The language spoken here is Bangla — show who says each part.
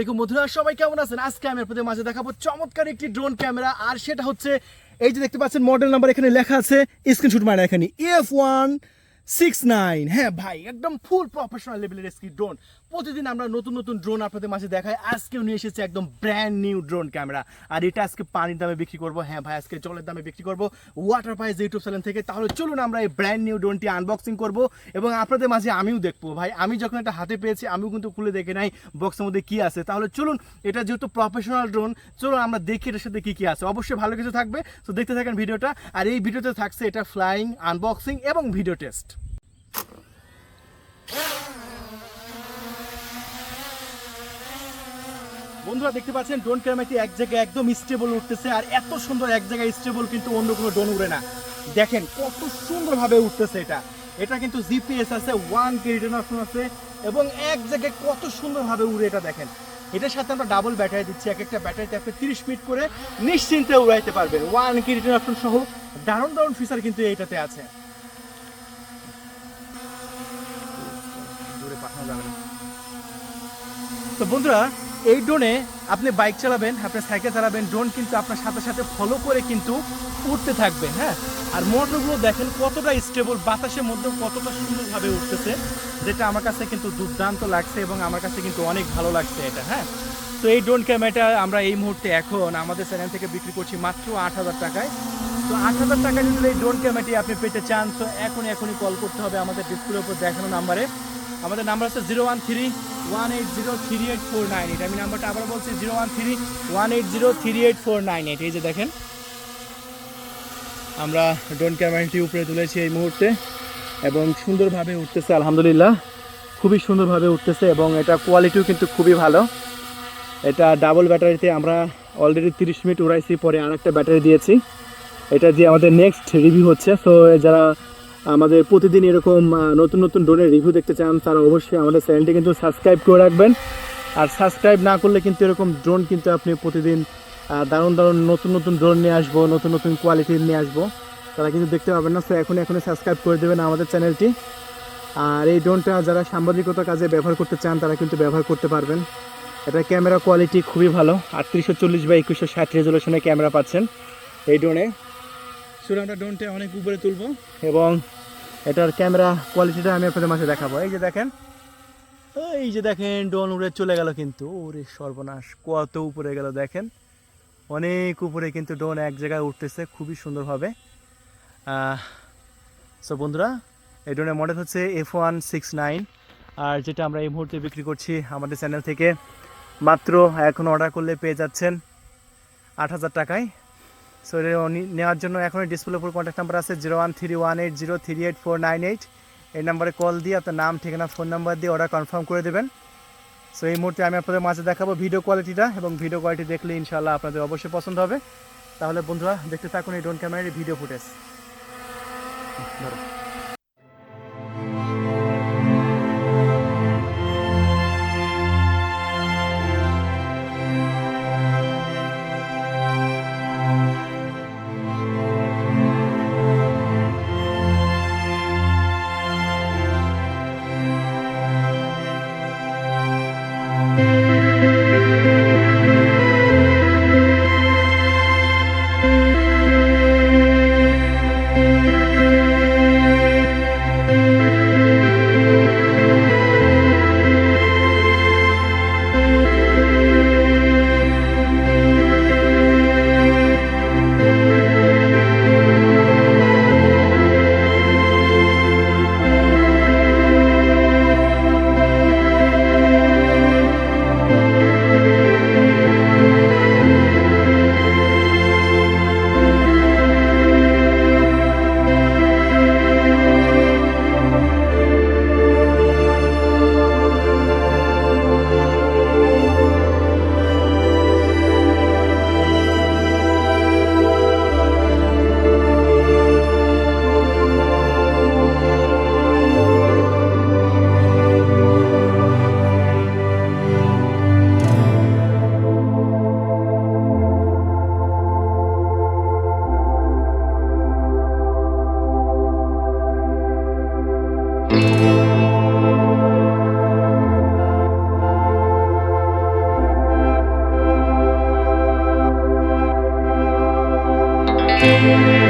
Speaker 1: দেখুন বন্ধুরা, সবাই কেমন আছেন? আজকে আমি আপনাদের মাঝে দেখাবো চমৎকার একটি ড্রোন ক্যামেরা আর সেটা হচ্ছে এই যে দেখতে পাচ্ছেন মডেল নাম্বার এখানে লেখা আছে স্ক্রিনশুট মারা এখানে। এফ ওয়ান সিক্স নাইন হ্যাঁ ভাই, একদম ফুল প্রফেশনাল লেভেলের একটি ড্রোন প্রতিদিন আমরা নতুন নতুন ড্রোন আপনাদের মাঝে দেখাই। আজকেও নিয়ে এসেছে একদম ব্র্যান্ড নিউ ড্রোন ক্যামেরা আর এটা আজকে পানির দামে বিক্রি করব। হ্যাঁ ভাই, আজকে জলের দামে বিক্রি করব। ওয়াটার প্রাইস ইউটিউব চ্যানেল থেকে, তাহলে চলুন আমরা এই ব্র্যান্ড নিউ ড্রোনটি আনবক্সিং করব। এবং আপনাদের মাঝে আমিও দেখব। ভাই, আমি যখন এটা হাতে পেয়েছি, আমিও কিন্তু খুলে দেখে নাই বক্সের মধ্যে কি আছে। তাহলে চলুন, এটা যেহেতু প্রফেশনাল ড্রোন চলুন আমরা দেখি এটার সাথে কি কি আছে। অবশ্যই ভালো কিছু থাকবে। তো দেখতে থাকেন ভিডিওটা। আর এই ভিডিওতে থাকছে এটা ফ্লাইং আনবক্সিং এবং ভিডিও টেস্ট বন্ধুরা, দেখতে পাচ্ছেন ক্যামেরাটি এক জায়গায় একদম স্টেবল উঠতেছে আর এত সুন্দর এক জায়গায় স্টেবল কিন্তু অন্য কোনো উড়ে না। দেখেন, কত সুন্দরভাবে উঠতেছে এটা। এটা কিন্তু জিপিএস আছে ওয়ান অপশন আছে এবং এক জায়গায় কত সুন্দরভাবে উড়ে এটা দেখেন। এটার সাথে আমরা ডাবল ব্যাটারি দিচ্ছি, এক একটা ব্যাটারিতে আপনি তিরিশ মিনিট করে নিশ্চিন্তে উড়াইতে পারবেন। ওয়ান কে অপশন সহ দারুণ দারুণ ফিচার কিন্তু এইটাতে আছে। তো বন্ধুরা, এই ড্রোনে আপনি বাইক চালাবেন, আপনি সাইকেল চালাবেন ড্রোন কিন্তু আপনার সাথে সাথে ফলো করে কিন্তু উঠতে থাকবে হ্যাঁ? আর মোটরগুলো দেখেন কতটা স্টেবল বাতাসের মধ্যে কতটা সুন্দরভাবে উঠতেছে, যেটা আমার কাছে কিন্তু দুর্দান্ত লাগছে এবং আমার কাছে কিন্তু অনেক ভালো লাগছে এটা হ্যাঁ? তো এই ড্রোন ক্যামেরাটা আমরা এই মুহূর্তে এখন আমাদের চ্যানেল থেকে বিক্রি করছি মাত্র আট হাজার টাকায়। তো আট হাজার টাকায় যদি এই ড্রোন ক্যামেরাটি আপনি পেতে চান, তো এখনই এখনই কল করতে হবে আমাদের ডিসপ্লের উপর দেখানো নাম্বারে আমাদের নাম্বার হচ্ছে zero one three one eight zero three eight four nine eight আমি নাম্বারটা আবার বলছি zero one three one eight zero three eight four nine eight এই যে দেখেন, আমরা ড্রোন ক্যামেরাটি উপরে তুলেছি এই মুহূর্তে এবং সুন্দরভাবে উঠতেছে, আলহামদুলিল্লাহ। খুবই সুন্দরভাবে উঠতেছে এবং এটা কোয়ালিটিও কিন্তু খুবই ভালো। এটা ডাবল ব্যাটারিতে আমরা অলরেডি তিরিশ মিনিট উড়াইছি, পরে আরেকটা ব্যাটারি দিয়েছি। এটা দিয়ে আমাদের নেক্সট রিভিউ হচ্ছে। সো যারা আমাদের প্রতিদিন এরকম নতুন নতুন ড্রোনের রিভিউ দেখতে চান, তারা অবশ্যই আমাদের চ্যানেলটি কিন্তু সাবস্ক্রাইব করে রাখবেন। আর সাবস্ক্রাইব না করলে কিন্তু এরকম ড্রোন কিন্তু আপনি প্রতিদিন দারুণ দারুণ নতুন নতুন ড্রোন নিয়ে আসব, নতুন নতুন কোয়ালিটির নিয়ে আসব। তারা কিন্তু দেখতে পাবেন না সো এখন এখনই সাবস্ক্রাইব করে দেবেন আমাদের চ্যানেলটি আর এই ড্রোনটা যারা সাংবাদিকতা কাজে ব্যবহার করতে চান, তারা কিন্তু ব্যবহার করতে পারবেন। এটা ক্যামেরা কোয়ালিটি খুবই ভালো। আটত্রিশশো চল্লিশ বা একুশশো ষাট রেজলিউশনে ক্যামেরা পাচ্ছেন এই ড্রোনে শুধু আমরা ড্রোনটা অনেক উপরে তুলবো। এবং এটার ক্যামেরা কোয়ালিটিটা আমি আপনাদের মাঝে দেখাবো। এই যে দেখেন, এই যে দেখেন, ড্রোন উড়ে চলে গেল কিন্তু, ওরে সর্বনাশ, কত উপরে গেল দেখেন। অনেক উপরে কিন্তু ড্রোন এক জায়গায় উঠতেছে, খুবই সুন্দরভাবে। সো বন্ধুরা, এই ড্রোনের মডেল হচ্ছে এফ ওয়ান সিক্স নাইন আর যেটা আমরা এই মুহূর্তে বিক্রি করছি আমাদের চ্যানেল থেকে, মাত্র এখন অর্ডার করলে পেয়ে যাচ্ছেন আট হাজার টাকায়। সো নেওয়ার জন্য এখন ডিসপ্লে উপর কন্ট্যাক্ট নাম্বার আছে zero one three one eight zero three eight four nine eight এই নাম্বারে কল দিয়ে আপনার নাম, ঠিকানা ফোন নাম্বার দিয়ে অর্ডার কনফার্ম করে দেবেন। সো এই মুহূর্তে আমি আপনাদের মাঝে দেখাবো ভিডিও কোয়ালিটিটা এবং ভিডিও কোয়ালিটি দেখলে ইনশাল্লাহ আপনাদের অবশ্যই পছন্দ হবে। তাহলে বন্ধুরা, দেখতে থাকুন এই ড্রোন ক্যামেরার ভিডিও ফুটেজ ধরো। Thank you. Música